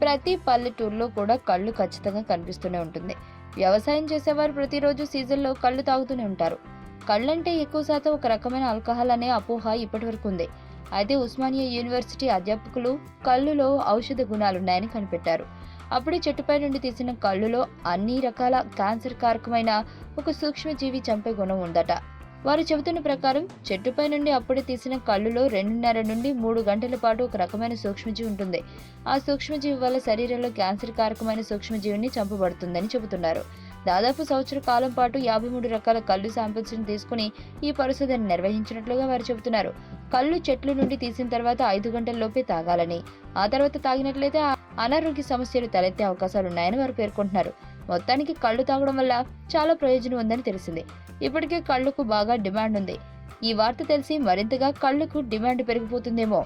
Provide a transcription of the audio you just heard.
ప్రతి పల్లెటూరులో కూడా కళ్ళు ఖచ్చితంగా కనిపిస్తూనే ఉంటుంది. వ్యవసాయం చేసేవారు ప్రతిరోజు సీజన్లో కళ్ళు తాగుతూనే ఉంటారు. కళ్ళంటే ఎక్కువ శాతం ఒక రకమైన ఆల్కహాల్ అనే అపోహ ఇప్పటివరకు ఉంది. అయితే ఉస్మానియా యూనివర్సిటీ అధ్యాపకులు కళ్ళులో ఔషధ గుణాలున్నాయని కనిపెట్టారు. అప్పుడే చెట్టుపై నుండి తీసిన కళ్ళులో అన్ని రకాల క్యాన్సర్ కారకమైన ఒక సూక్ష్మజీవి చంపే గుణం ఉందట. వారు చెబుతున్న ప్రకారం చెట్టుపై నుండి అప్పుడే తీసిన కళ్ళులో రెండున్నర నుండి మూడు గంటల పాటు ఒక రకమైన సూక్ష్మజీవి ఉంటుంది. ఆ సూక్ష్మజీవి వల్ల శరీరంలో క్యాన్సర్ కారకమైన సూక్ష్మజీవిని చంపబడుతుందని చెబుతున్నారు. దాదాపు సంవత్సర కాలం పాటు యాభై మూడు రకాల కళ్ళు శాంపిల్స్ తీసుకుని ఈ పరిశోధన నిర్వహించినట్లుగా వారు చెబుతున్నారు. కళ్ళు చెట్ల నుండి తీసిన తర్వాత ఐదు గంటల లోపే తాగాలని ఆ తర్వాత తాగినట్లయితే అనారోగ్య సమస్యలు తలెత్తే అవకాశాలు ఉన్నాయని వారు పేర్కొంటున్నారు. మొత్తానికి కళ్ళు తాగడం వల్ల చాలా ప్రయోజనం ఉందని తెలిసింది. ఇప్పటికే కళ్ళకు బాగా డిమాండ్ ఉంది. ఈ వార్త తెలిసి మరింతగా కళ్ళకు డిమాండ్ పెరిగిపోతుందేమో.